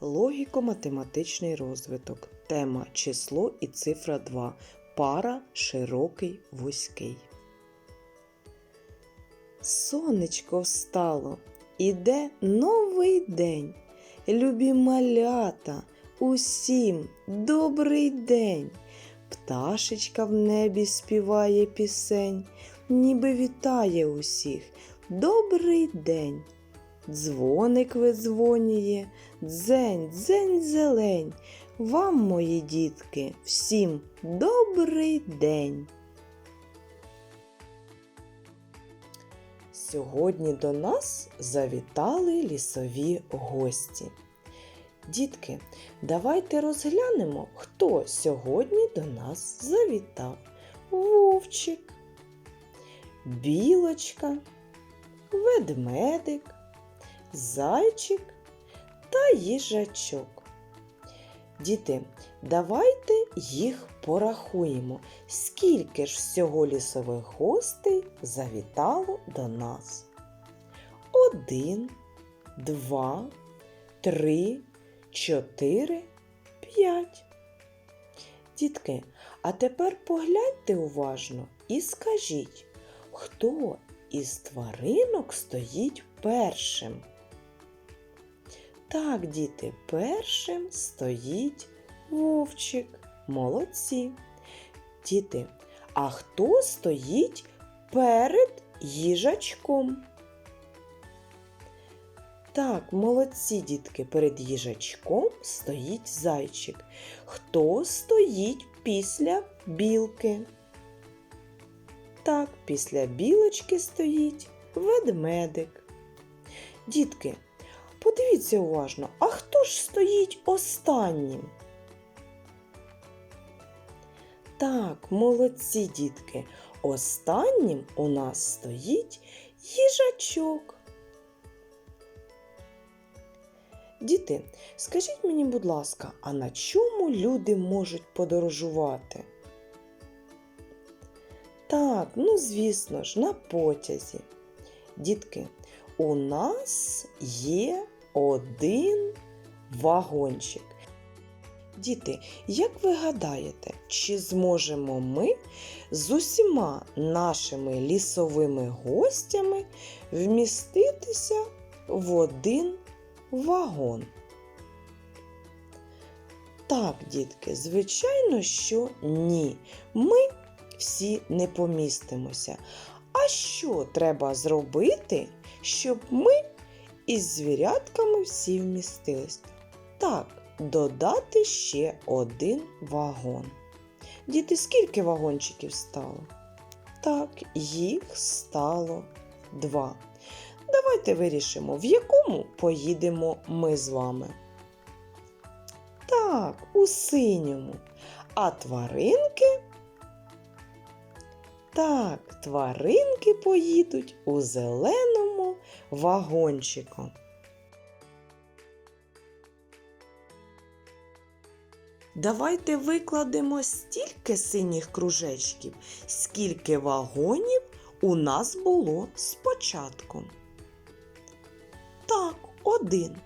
Логіко-математичний розвиток. Тема число і цифра 2. Пара широкий вузький. Сонечко встало. Іде новий день. Любі малята, усім добрий день. Пташечка в небі співає пісень, ніби вітає усіх. Добрий день. Дзвоник видзвонює, дзень, дзень зелень. Вам, мої дітки, всім добрий день. Сьогодні до нас завітали лісові гості. Дітки, давайте розглянемо, хто сьогодні до нас завітав. Вовчик, білочка, ведмедик, зайчик та їжачок. Діти, давайте їх порахуємо, скільки ж всього лісових гостей завітало до нас. Один, два, три, чотири, п'ять. Дітки, а тепер погляньте уважно і скажіть, хто із тваринок стоїть першим? Так, діти, першим стоїть вовчик. Молодці. Діти, а хто стоїть перед їжачком? Так, молодці, дітки, перед їжачком стоїть зайчик. Хто стоїть після білки? Так, після білочки стоїть ведмедик. Дітки, подивіться уважно, а хто ж стоїть останнім? Так, молодці дітки. Останнім у нас стоїть їжачок. Діти, скажіть мені, будь ласка, а на чому люди можуть подорожувати? Так, ну звісно ж, на потязі. Дітки, у нас є один вагончик. Діти, як ви гадаєте, чи зможемо ми з усіма нашими лісовими гостями вміститися в один вагон? Так, дітки, звичайно, що ні. Ми всі не помістимося. А що треба зробити, щоб ми із звірятками всі вмістилися? Так, додати ще один вагон. Діти, скільки вагончиків стало? Так, їх стало два. Давайте вирішимо, в якому поїдемо ми з вами. Так, у синьому. А тваринки? Так, тваринки поїдуть у зеленому вагончику. Давайте викладемо стільки синіх кружечків, скільки вагонів у нас було спочатку. Так, один.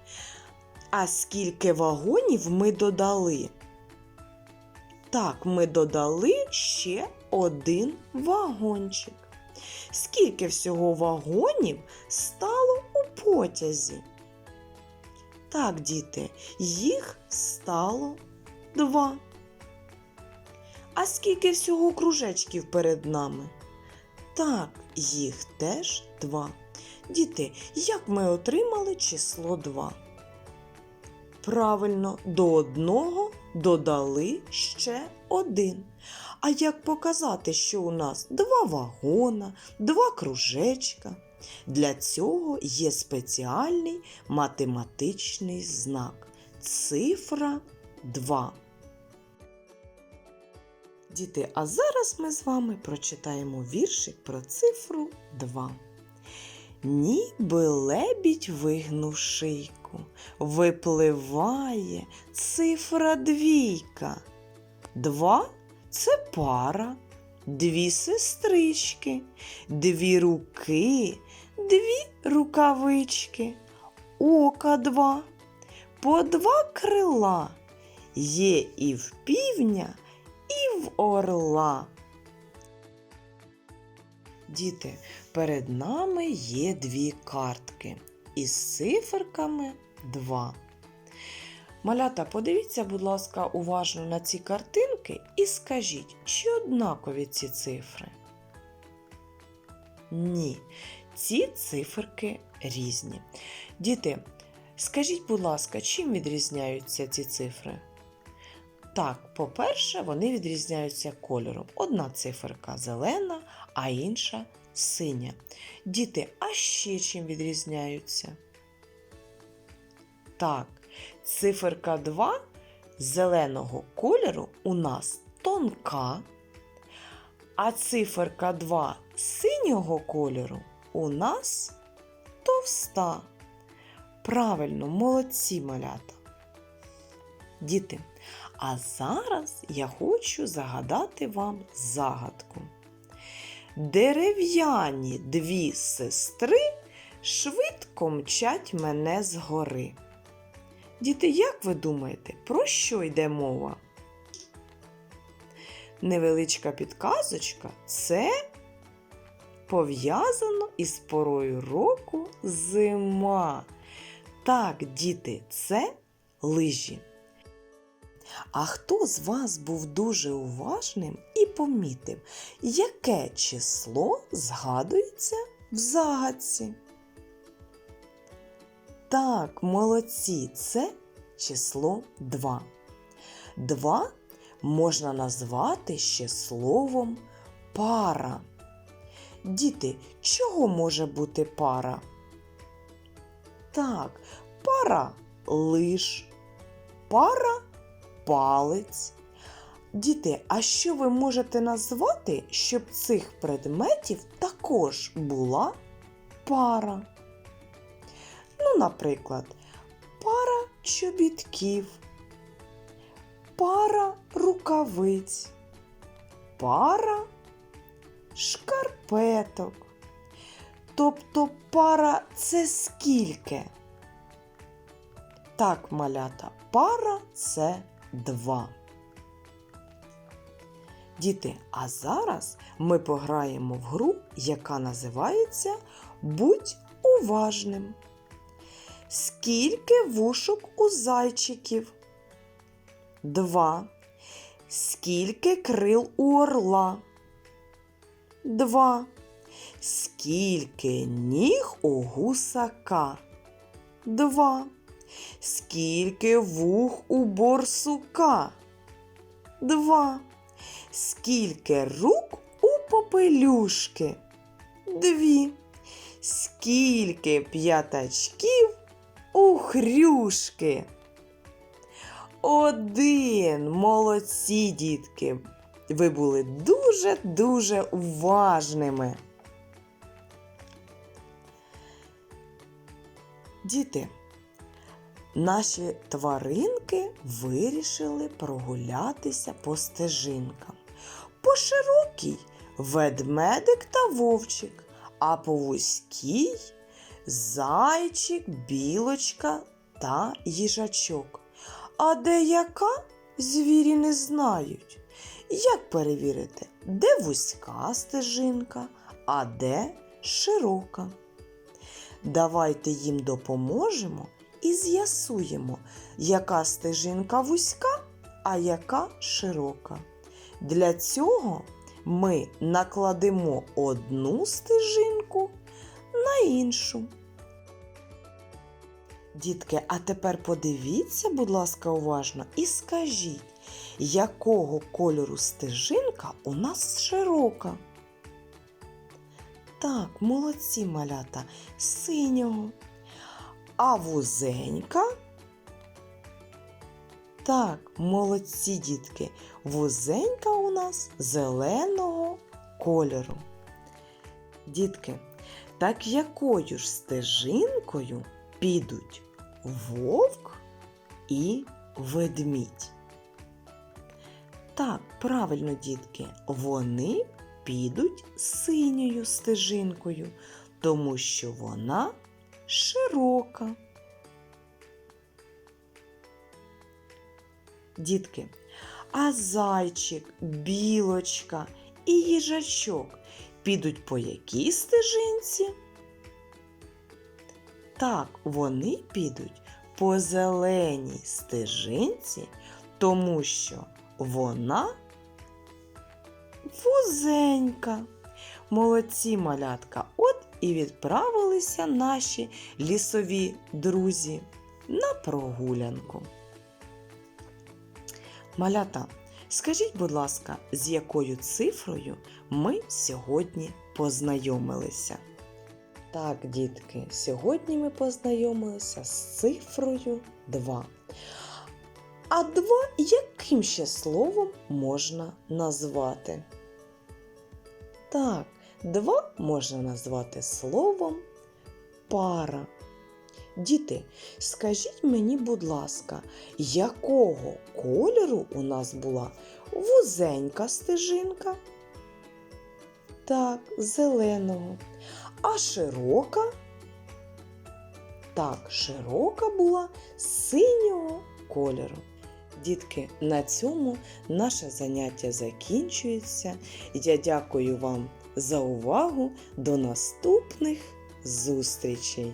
А скільки вагонів ми додали? Так, ми додали ще один вагончик. Скільки всього вагонів стало у потязі? Так, діти, їх стало два. А скільки всього кружечків перед нами? Так, їх теж два. Діти, як ми отримали число 2? Правильно, до одного додали ще один. А як показати, що у нас два вагона, два кружечка? Для цього є спеціальний математичний знак цифра 2. Діти, а зараз ми з вами прочитаємо віршик про цифру 2. Ніби лебідь вигнув шийку, випливає цифра двійка. Два це пара, дві сестрички, дві руки, дві рукавички, ока два, по два крила. Є і в півня, і в орла. Діти, перед нами є дві картки із циферками 2. Малята, подивіться, будь ласка, уважно на ці картинки і скажіть, чи однакові ці цифри? Ні, ці циферки різні. Діти, скажіть, будь ласка, чим відрізняються ці цифри? Так, по-перше, вони відрізняються кольором. Одна циферка зелена, а інша синя. Діти, а ще чим відрізняються? Так, циферка 2 зеленого кольору у нас тонка, а циферка 2 синього кольору у нас товста. Правильно, молодці малята. Діти, а зараз я хочу загадати вам загадку. Дерев'яні дві сестри швидко мчать мене з гори. Діти, як ви думаєте, про що йде мова? Невеличка підказочка це пов'язано із порою року зима. Так, діти, це лижі. А хто з вас був дуже уважним і помітив, яке число згадується в загадці? Так, молодці, це число 2. 2 можна назвати ще словом пара. Діти, чого може бути пара? Так, пара лиш, пара палець. Діти, а що ви можете назвати, щоб цих предметів також була пара? Ну, наприклад, пара чобітків, пара рукавиць, пара шкарпеток. Тобто пара це скільки? Так, малята, пара це два. Діти, а зараз ми пограємо в гру, яка називається Будь уважним. Скільки вушок у зайчиків? Два. Скільки крил у орла? Два. Скільки ніг у гусака? Два. Скільки вух у борсука? Два. Скільки рук у попелюшки? Дві. Скільки п'ятачків у хрюшки? Один. Молодці, дітки. Ви були дуже-дуже уважними. Діти, наші тваринки вирішили прогулятися по стежинкам. По широкій ведмедик та вовчик, а по вузькій зайчик, білочка та їжачок. А де яка звірі не знають. Як перевірити, де вузька стежинка, а де широка? Давайте їм допоможемо і з'ясуємо, яка стежинка вузька, а яка широка. Для цього ми накладемо одну стежинку на іншу. Дітки, а тепер подивіться, будь ласка, уважно і скажіть, якого кольору стежинка у нас широка? Так, молодці малята, синього. А вузенька? Так, молодці дітки, вузенька у нас зеленого кольору. Дітки, так якою ж стежинкою підуть вовк і ведмідь? Так, правильно, дітки, вони підуть синьою стежинкою, тому що вона широка. Дітки, а зайчик, білочка і їжачок підуть по якій стежинці? Так, вони підуть по зеленій стежинці, тому що вона вузенька. Молодці малятка, от і відправилися наші лісові друзі на прогулянку. Малята, скажіть, будь ласка, з якою цифрою ми сьогодні познайомилися? Так, дітки, сьогодні ми познайомилися з цифрою 2. А 2 яким ще словом можна назвати? Так, 2 можна назвати словом пара. Діти, скажіть мені, будь ласка, якого кольору у нас була вузенька стежинка? Так, зеленого. А широка? Так, широка була синього кольору. Дітки, на цьому наше заняття закінчується. Я дякую вам за увагу. До наступних зустрічей!